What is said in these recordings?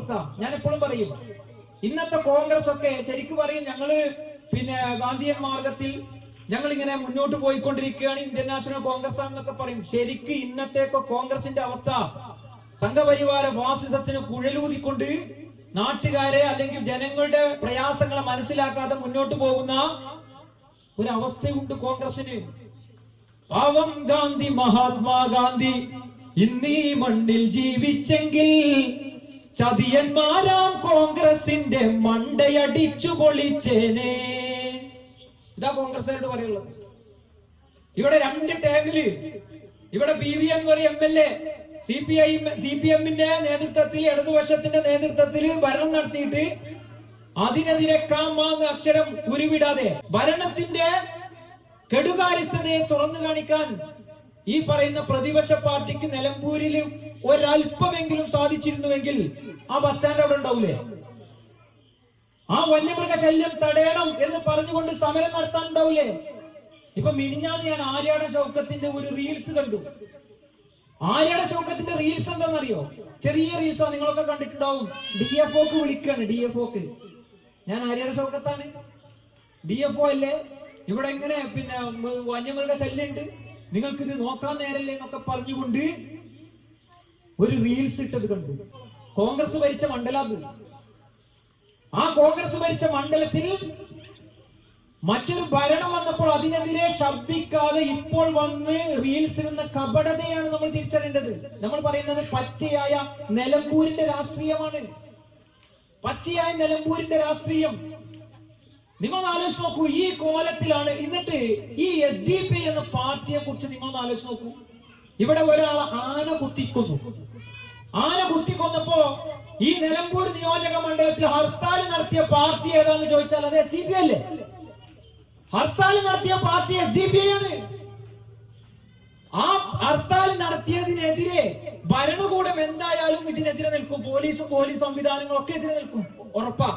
അവസ്ഥ ഞാൻ എപ്പോഴും പറയും ഇന്നത്തെ കോൺഗ്രസ് ഒക്കെ ശരിക്കും പറയും ഞങ്ങൾ പിന്നെ ഗാന്ധിയൻ മാർഗത്തിൽ ഞങ്ങൾ ഇങ്ങനെ മുന്നോട്ട് പോയിക്കൊണ്ടിരിക്കുകയാണ് ഇന്ത്യൻ നാഷണൽ കോൺഗ്രസ് എന്നൊക്കെ പറയും. ശരിക്ക് ഇന്നത്തേക്ക് കോൺഗ്രസിന്റെ അവസ്ഥ സംഘപരിവാര ഫാസിസത്തിന് കുഴലൂതിക്കൊണ്ട് നാട്ടുകാരെ അല്ലെങ്കിൽ ജനങ്ങളുടെ പ്രയാസങ്ങളെ മനസ്സിലാക്കാതെ മുന്നോട്ട് പോകുന്ന ഒരു അവസ്ഥയുണ്ട് കോൺഗ്രസിന് പാവം ഗാന്ധി മഹാത്മാഗാന്ധി ഇന്നീ മണ്ണിൽ ജീവിച്ചെങ്കിൽ ചതിയന്മാരാം കോൺഗ്രസിന്റെ മണ്ടയടിച്ചു പൊളിച്ചേനെ. ഇതാ കോൺഗ്രസ്സുകാരോട് പറയുള്ളത്. ഇവിടെ രണ്ട് ടേബിൾ ഇവിടെ P V M M L A C P I C P എമ്മിന്റെ നേതൃത്വത്തിൽ ഇടതുപക്ഷത്തിന്റെ നേതൃത്വത്തിൽ ഭരണം നടത്തിയിട്ട് അതിനെതിരെ കാമാന്ന് അക്ഷരം ഉരുവിടാതെ ഭരണത്തിന്റെ കെടുകാര്യസ്ഥതയെ തുറന്നു കാണിക്കാൻ ഈ പറയുന്ന പ്രതിപക്ഷ പാർട്ടിക്ക് നിലമ്പൂരിൽ ഒരല്പമെങ്കിലും സാധിച്ചിരുന്നുവെങ്കിൽ ആ ബസ് സ്റ്റാൻഡ് അവിടെ ഉണ്ടാവൂലേ? ആ വന്യമൃഗ ശല്യം തടയണം എന്ന് പറഞ്ഞുകൊണ്ട് സമരം നടത്താൻ ഉണ്ടാവൂലേ? ഇപ്പൊ മിനിഞ്ഞാന്ന് ഞാൻ ആര്യാട ശൗക്കത്തിന്റെ ഒരു റീൽസ് കണ്ടു. ആര്യാട ശൗക്കത്തിന്റെ റീൽസ് എന്താണെന്നറിയോ? ചെറിയ റീൽസാ നിങ്ങളൊക്കെ കണ്ടിട്ടുണ്ടാവും. ഡി എഫ് ഒക്ക് വിളിക്കാണ് ഡി എഫ് ഒക്ക് ഞാൻ ആര്യാട ശൗക്കത്താണ്. ഡി എഫ് ഒ അല്ലേ? ഇവിടെ എങ്ങനെ? പിന്നെ വന്യമൃഗശല്യം വന്യമൃഗ ശല്യം ഉണ്ട് നിങ്ങൾക്ക് ഇത് നോക്കാൻ നേരല്ലേ എന്നൊക്കെ പറഞ്ഞുകൊണ്ട് ഒരു റീൽസ് ഇട്ടത് കണ്ടു. കോൺഗ്രസ് ഭരിച്ച മണ്ഡലം ആ കോൺഗ്രസ് ഭരിച്ച മണ്ഡലത്തിൽ മറ്റൊരു ഭരണം വന്നപ്പോൾ അതിനെതിരെ ശബ്ദിക്കാതെ ഇപ്പോൾ വന്ന് റീൽസ് എന്ന കപടതയാണ് നമ്മൾ തിരിച്ചറിയേണ്ടത്. നമ്മൾ പറയുന്നത് പച്ചയായ നിലമ്പൂരിന്റെ രാഷ്ട്രീയമാണ്. പച്ചയായ നിലമ്പൂരിന്റെ രാഷ്ട്രീയം. നിങ്ങൾ ആലോചിച്ച് നോക്കൂ ഈ കോലത്തിലാണ് എന്നിട്ട് ഈ എസ് ഡി പി എന്ന പാർട്ടിയെ കുറിച്ച് നിങ്ങൾ ആലോചിച്ച് നോക്കൂ. ഇവിടെ ഒരാൾ ആന കുത്തിക്കൊന്നു. ആന കുത്തിക്കൊന്നപ്പോ ഈ നിലമ്പൂർ നിയോജക മണ്ഡലത്തിൽ ഹർത്താൽ നടത്തിയ പാർട്ടി ഏതാന്ന് ചോദിച്ചാൽ അത് എസ് ഡി പി അല്ലേ ഹർത്താൽ നടത്തിയ പാർട്ടി എസ് ഡി പി ആണ്. ആ ഹർത്താൽ നടത്തിയതിനെതിരെ ഭരണകൂടം എന്തായാലും ഇതിനെതിരെ നിൽക്കും. പോലീസും പോലീസ് സംവിധാനങ്ങളും ഒക്കെ എതിരെ നിൽക്കും. ഉറപ്പാ.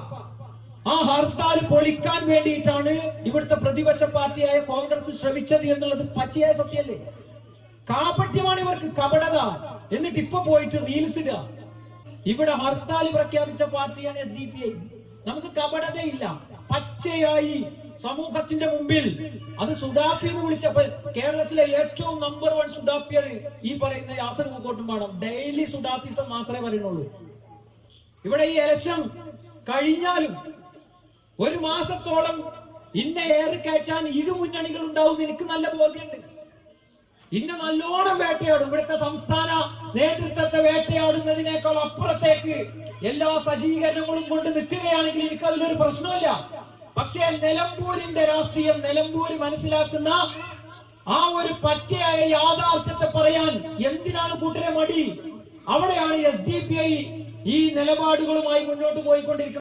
ആ ഹർത്താൽ പൊളിക്കാൻ വേണ്ടിയിട്ടാണ് ഇവിടുത്തെ പ്രതിപക്ഷ പാർട്ടിയായ കോൺഗ്രസ് ശ്രമിച്ചത് എന്നുള്ളത് പച്ചയായ സത്യല്ലേ? കാപട്യമാണ് ഇവർക്ക് കപടത. എന്നിട്ട് ഇപ്പൊ പോയിട്ട് റീൽസ് ഇടുക. ഇവിടെ ഹർത്താൽ പ്രഖ്യാപിച്ച പാർട്ടിയാണ് എസ് ഡി പി ഐ. നമുക്ക് കപടതയില്ല. പച്ചയായി സമൂഹത്തിന്റെ മുമ്പിൽ. അത് സുഡാപ്പി എന്ന് വിളിച്ചപ്പോൾ കേരളത്തിലെ ഏറ്റവും നമ്പർ വൺ സുഡാപ്പിയാണ് ഈ പറയുന്ന യാസർ പൂക്കോട്ടുംപാടം ഡെയിലി സുഡാപ്പിസം മാത്രമേ പറയുന്നുള്ളൂ. ഇവിടെ ഈ ഇലക്ഷൻ കഴിഞ്ഞാലും ഒരു മാസത്തോളം ഇന്നെ ഏറി കയറ്റാൻ ഇരു മുന്നണികൾ ഉണ്ടാവും എനിക്ക് നല്ല ബോധ്യമുണ്ട്. ഇന്നെ നല്ലോണം വേട്ടയാടും. ഇവിടുത്തെ സംസ്ഥാന നേതൃത്വത്തെ വേട്ടയാടുന്നതിനേക്കാൾ അപ്പുറത്തേക്ക് എല്ലാ സജ്ജീകരണങ്ങളും കൊണ്ട് നിൽക്കുകയാണെങ്കിൽ എനിക്ക് അതിലൊരു പ്രശ്നമില്ല പക്ഷേ നിലമ്പൂരിന്റെ രാഷ്ട്രീയം നിലമ്പൂര് മനസ്സിലാക്കുന്ന ആ ഒരു പച്ചയായ യാഥാർത്ഥ്യത്തെ പറയാൻ എന്തിനാണ് കൂട്ടരെ മടി? അവിടെയാണ് എസ് ഡി പി ഐ ഈ നിലപാടുകളുമായി മുന്നോട്ട് പോയിക്കൊണ്ടിരിക്കുന്നത്.